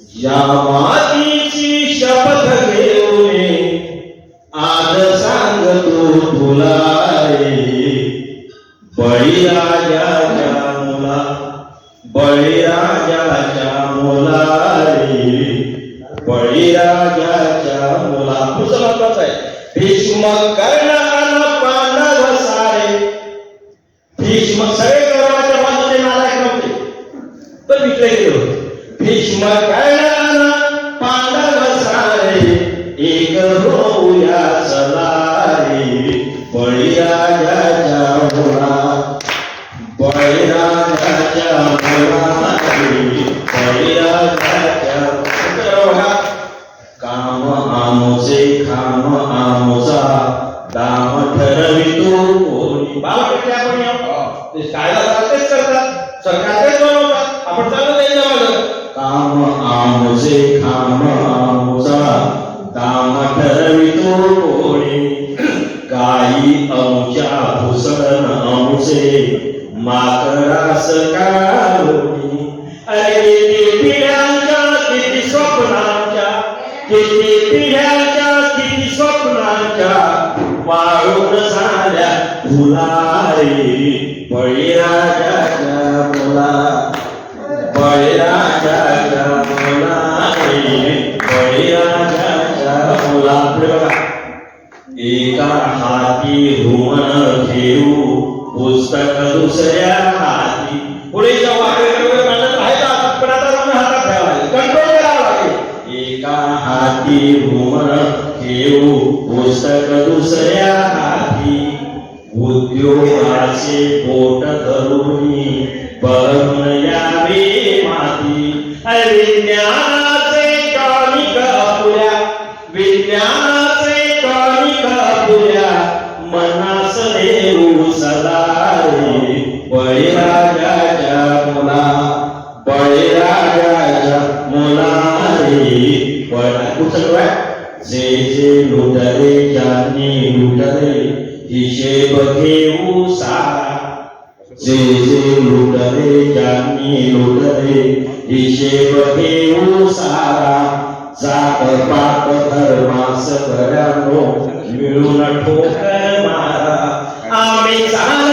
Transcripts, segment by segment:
या मातीची शपथ घेऊन आज सांगतो तुला बळीराजाच्या मुला बळीराजाच्या मुला बळीराजाच्या मुला पुढचं महत्वाचं आहे. भीष्म कर्ण अन पांडव सारे. भीष्म सगळे कौरवाच्या बाजूने नारायण नव्हते तर विकले गेले होते. भीष्म कर्ण पांडव सारे एक होऊया सलारे बळीराजाच्या बळीराजाच्या काही अमुच्या भुसण अमुचे माकरास कारुणी अरे किती पिढ्यांच्या किती स्वप्नांच्या किती पिढ्यांच्या किती स्वप्नांच्या वाळून झाल्या फुलारे बळीराजाच्या मुला बळीराजाच्या मुलारे बळीराजाच्या हाती भुवन घेऊ पुस्तक दुसऱ्या हाती पुढे मांडत पण आता हातात कंट्रोल लागेल. एका हाती भुवन घेऊ पुस्तक दुसऱ्या हाती उद्योगाचे पोट धरून परम यावे माती. अरे ज्ञान बळीराजाच्या मुला बळीराजाच्या जे जे लुटले ज्यांनी लुटले हिशेब घेऊ सारा. जे जे लुटले ज्यांनी लुटले हिशेब घेऊ सारा. जात पात धर्मास घरानो मिळून ठोकर मारा. आम्ही चाललो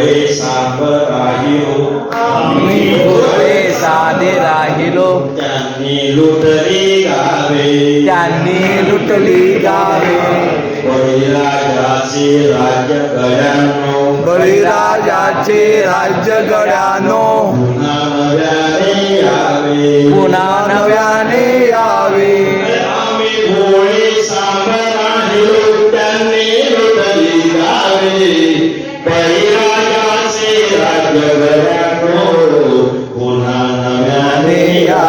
भोळे सांब राहिलो आम्ही भोळे साधे राहिलो. त्यांनी लुटली गावे. त्यांनी लुटली गावे. बळीराजाचे राज्य गड्यांनो. बळीराजाचे राज्य गड्यानो. पुन्हा नव्याने यावे. पुन्हा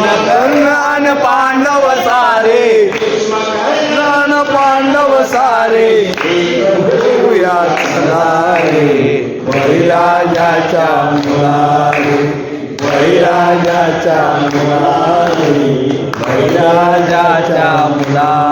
कृष्ण कर्ण पांडव सारे. कृष्ण पांडव सारे. सारे बळीराजाच्या मुलारे बळीराजाच्या मुलारे बळीराजाच्या मुलारे